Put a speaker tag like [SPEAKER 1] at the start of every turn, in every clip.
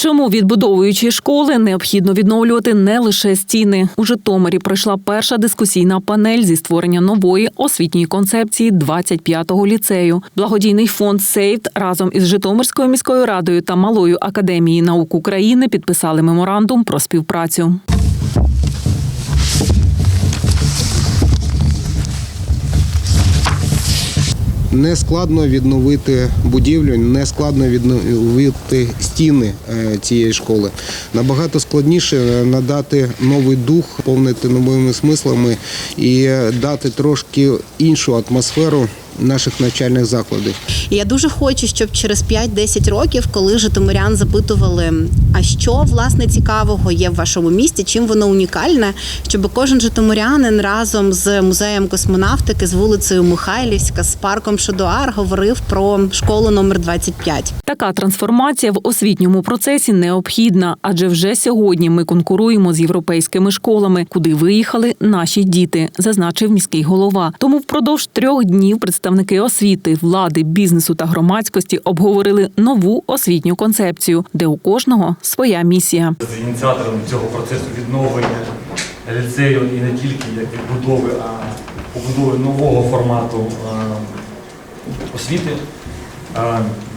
[SPEAKER 1] Чому відбудовуючи школи необхідно відновлювати не лише стіни? У Житомирі пройшла перша дискусійна панель зі створення нової освітньої концепції 25-го ліцею. Благодійний фонд Сейфт разом із Житомирською міською радою та Малою академією наук України підписали меморандум про співпрацю.
[SPEAKER 2] Не складно відновити будівлю, не складно відновити стіни е, цієї школи. Набагато складніше е, надати новий дух, повнити новими смислами і е, дати трошки іншу атмосферу наших навчальних закладів.
[SPEAKER 3] Я дуже хочу, щоб через 5-10 років, коли житомирян запитували, а що власне цікавого є в вашому місті, чим воно унікальне, щоб кожен житомирянин разом з музеєм космонавтики, з вулицею Михайлівська, з парком Шодуар говорив про школу номер 25.
[SPEAKER 1] Така трансформація в освітньому процесі необхідна, адже вже сьогодні ми конкуруємо з європейськими школами, куди виїхали наші діти, зазначив міський голова. Тому впродовж трьох днів представники освіти, влади, бізнесу та громадськості обговорили нову освітню концепцію, де у кожного своя місія.
[SPEAKER 4] з ініціатором цього процесу відновлення ліцею і не тільки як відбудови, а побудови нового формату освіти.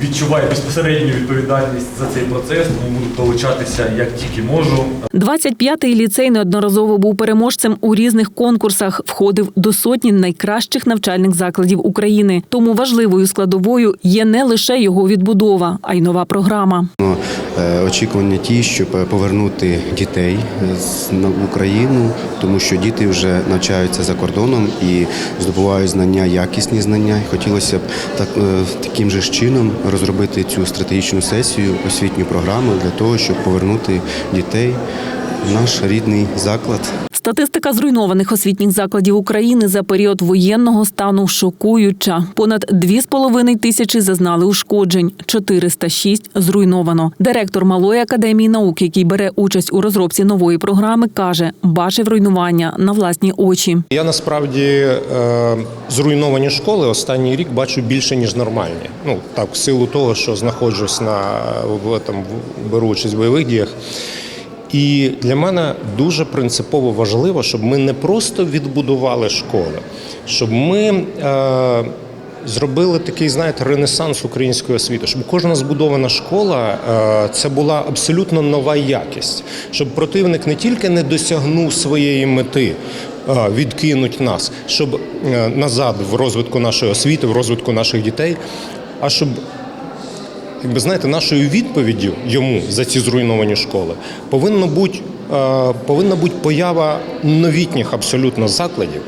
[SPEAKER 4] Відчуваю безпосередню відповідальність за цей процес, тому буду долучатися як тільки можу.
[SPEAKER 1] 25-й ліцей неодноразово був переможцем у різних конкурсах, входив до сотні найкращих навчальних закладів України. Тому важливою складовою є не лише його відбудова, а й нова програма.
[SPEAKER 5] Ну, е, Очікування ті, щоб повернути дітей з- в Україну, тому що діти вже навчаються за кордоном і здобувають знання, якісні знання. Хотілося б так е, таким же ж чином розробити цю стратегічну сесію, освітню програму для того, щоб повернути дітей в наш рідний заклад.
[SPEAKER 1] Статистика зруйнованих освітніх закладів України за період воєнного стану шокуюча. Понад 2,5 тисячі зазнали ушкоджень, 406 зруйновано. Директор Малої академії наук, який бере участь у розробці нової програми, каже, бачив руйнування на власні очі.
[SPEAKER 6] Я насправді е, зруйновані школи останній рік бачу більше ніж нормальні. Ну так, в силу того, що знаходжусь на там беру участь в бойових діях. І для мене дуже принципово важливо, щоб ми не просто відбудували школи, щоб ми е, зробили такий, знаєте, ренесанс української освіти, щоб кожна збудована школа е, це була абсолютно нова якість, щоб противник не тільки не досягнув своєї мети. е, Відкинуть нас, щоб е, назад в розвитку нашої освіти, в розвитку наших дітей, а щоб якби знаєте, нашою відповіддю йому за ці зруйновані школи повинно бути, повинна бути поява новітніх абсолютно закладів,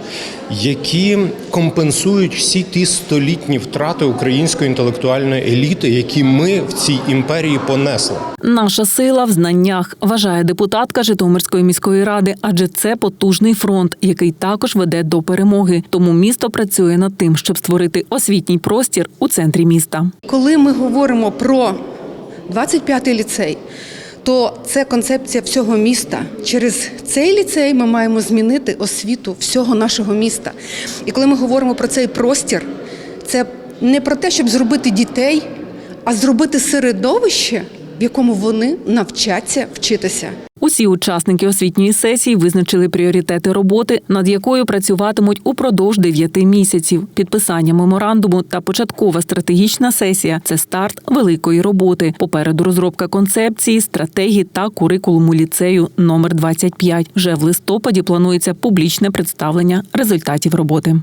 [SPEAKER 6] які компенсують всі ті столітні втрати української інтелектуальної еліти, які ми в цій імперії понесли.
[SPEAKER 1] Наша сила в знаннях, вважає депутатка Житомирської міської ради, адже це потужний фронт, який також веде до перемоги. Тому місто працює над тим, щоб створити освітній простір у центрі міста.
[SPEAKER 7] Коли ми говоримо про 25-й ліцей, то це концепція всього міста. Через цей ліцей ми маємо змінити освіту всього нашого міста. І коли ми говоримо про цей простір, це не про те, щоб зробити дітей, а зробити середовище, в якому вони навчаться вчитися.
[SPEAKER 1] Усі учасники освітньої сесії визначили пріоритети роботи, над якою працюватимуть упродовж дев'яти місяців. Підписання меморандуму та початкова стратегічна сесія це старт великої роботи. Попереду розробка концепції, стратегії та курикулуму ліцею номер 25. Вже в листопаді планується публічне представлення результатів роботи.